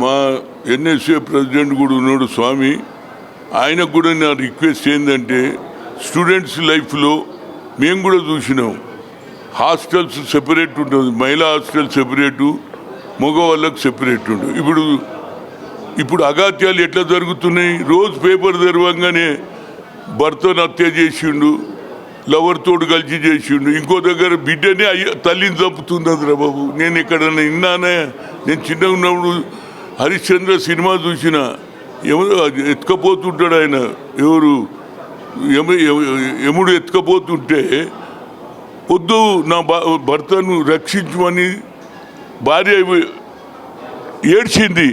మా NSA president కూడా ఉన్నాడు స్వామి. ఆయనకు కూడా నా రిక్వెస్ట్ ఏంటంటే స్టూడెంట్స్ లైఫ్లో మేము కూడా చూసినాం. హాస్టల్స్ సెపరేట్ ఉంటుంది మహిళా హాస్టల్ సెపరేటు మగవాళ్ళకు సెపరేట్ ఉంటుంది. ఇప్పుడు ఇప్పుడు అగాత్యాలు ఎట్లా జరుగుతున్నాయి? రోజు పేపర్ తెరవంగానే భర్తను హత్య చేసిండు లవర్ తోడు కలిసి చేసిండు ఇంకో దగ్గర బిడ్డనే అయ్య తల్లిని చంపుతున్నది బాబు. నేను ఎక్కడన్నా విన్నానే? నేను చిన్నగా ఉన్నప్పుడు హరిశ్చంద్ర సినిమా చూసిన ఎవరు అది ఎత్తుకపోతుంటాడు ఆయన. ఎవరు? యమ యముడు ఎత్తుకపోతుంటే వద్దు నా భర్తను రక్షించమని భార్య ఏడ్చింది.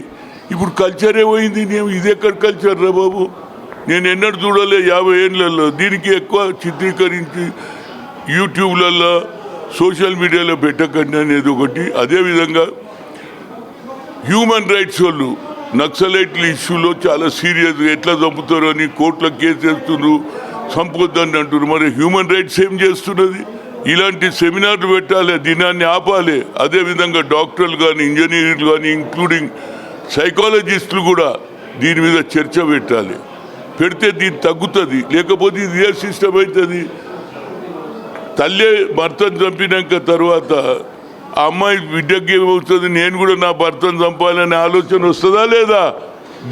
ఇప్పుడు కల్చర్ ఏమైంది నేను ఇది ఎక్కడ కల్చర్ రా బాబు? నేను ఎన్నడూ చూడలే యాభై ఏళ్ళల్లో దీనికి ఎక్కువ చిత్రీకరించి యూట్యూబ్లలో సోషల్ మీడియాలో పెట్టకండి అనేది ఒకటి. అదేవిధంగా హ్యూమన్ రైట్స్ వాళ్ళు నక్సలైట్ల ఇష్యూలో చాలా సీరియస్ ఎట్లా చంపుతారు అని కోర్టులో కేసు వేస్తున్నారు చంపొద్దని అంటున్నారు. మరి హ్యూమన్ రైట్స్ ఏం చేస్తున్నది? ఇలాంటి సెమినార్లు పెట్టాలి దినాన్ని ఆపాలి. అదేవిధంగా డాక్టర్లు కానీ ఇంజనీర్లు కానీ ఇంక్లూడింగ్ సైకాలజిస్టులు కూడా దీని మీద చర్చ పెట్టాలి. పెడితే దీన్ని తగ్గుతుంది. లేకపోతే ఇది ఏ సిస్టమ్ అవుతుంది తల్లే భర్తను చంపినాక తర్వాత ఆ అమ్మాయి బిడ్డకి ఏమవుతుంది? నేను కూడా నా భర్తను చంపాలనే ఆలోచన వస్తుందా లేదా?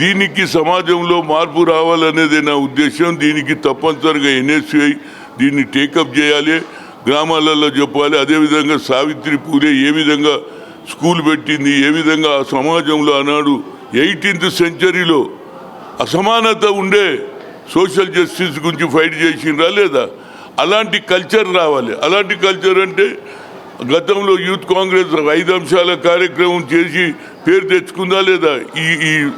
దీనికి సమాజంలో మార్పు రావాలనేది నా ఉద్దేశం. దీనికి తప్పనిసరిగా ఎన్ఎస్ఐ దీన్ని టేకప్ చేయాలి గ్రామాలలో చెప్పాలి. అదేవిధంగా సావిత్రి పూలే ఏ విధంగా స్కూల్ పెట్టింది ఏ విధంగా ఆ సమాజంలో ఆనాడు ఎయిటీన్త్ సెంచరీలో అసమానత ఉండే సోషల్ జస్టిస్ గురించి ఫైట్ చేసిండ్రా లేదా? అలాంటి కల్చర్ రావాలి. అలాంటి కల్చర్ అంటే గతంలో యూత్ కాంగ్రెస్ ఐదు అంశాల కార్యక్రమం చేసి పేరు తెచ్చుకుందా లేదా? ఈ ఈ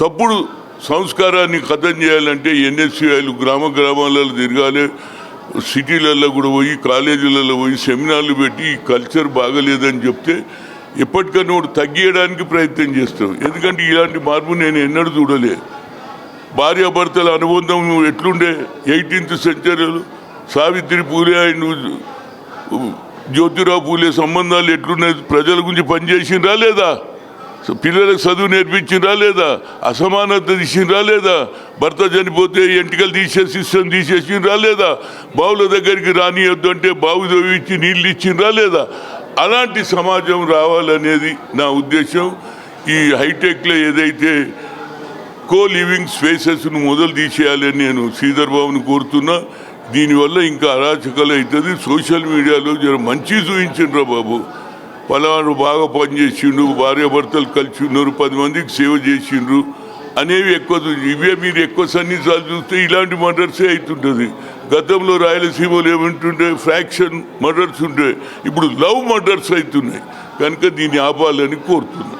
తప్పుడు సంస్కారాన్ని ఖతం చేయాలంటే ఎన్ఎస్సీఐలు గ్రామ గ్రామాలలో తిరగాలి సిటీలలో కూడా పోయి కాలేజీలలో పోయి సెమినార్లు పెట్టి ఈ కల్చర్ బాగలేదని చెప్తే ఎప్పటికన్నా ఒకటి తగ్గియడానికి ప్రయత్నం చేస్తాం. ఎందుకంటే ఇలాంటి మార్పు నేను ఎన్నడూ చూడలే. భార్యాభర్తల అనుబంధం ఎట్లుండే? ఎయిటీన్త్ సెంచరీలో సావిత్రి పూలే అండ్ జ్యోతిరావు పూలే సంబంధాలు ఎట్లున్నాయి? ప్రజల గురించి పనిచేసిండ్రా లేదా? పిల్లలకు చదువు నేర్పించిండ్రా లేదా? అసమానత తీసిండ్రా లేదా? భర్త చనిపోతే ఎంటికలు తీసేసి సిస్టమ్ తీసేసిండ్రా లేదా? బావుల దగ్గరికి రానియొద్దు అంటే బావు చదివించి నీళ్ళు ఇచ్చిండ్రా లేదా? అలాంటి సమాజం రావాలనేది నా ఉద్దేశం. ఈ హైటెక్లో ఏదైతే కో లివింగ్ స్పేసెస్ను మొదలు తీసేయాలని నేను శ్రీధర్ బాబును కోరుతున్నా. దీనివల్ల ఇంకా అరాచకాలు అవుతుంది. సోషల్ మీడియాలో జర మంచి చూపించిండ్రా బాబు. పలానా బాగా పనిచేసిండు భార్యాభర్తలు కలిసి ఉన్నారు పది మందికి సేవ చేసిండ్రు అనేవి ఎక్కువ ఇవే మీరు ఎక్కువ సన్నిహితాలు చూస్తే ఇలాంటి మర్డర్సే అవుతుంటుంది. గతంలో రాయలసీమలో ఏమంటుండే ఫ్రాక్షన్ మర్డర్స్ ఉండే ఇప్పుడు లవ్ మర్డర్స్ అవుతున్నాయి. కనుక దీన్ని ఆపాలని కోరుతున్నాను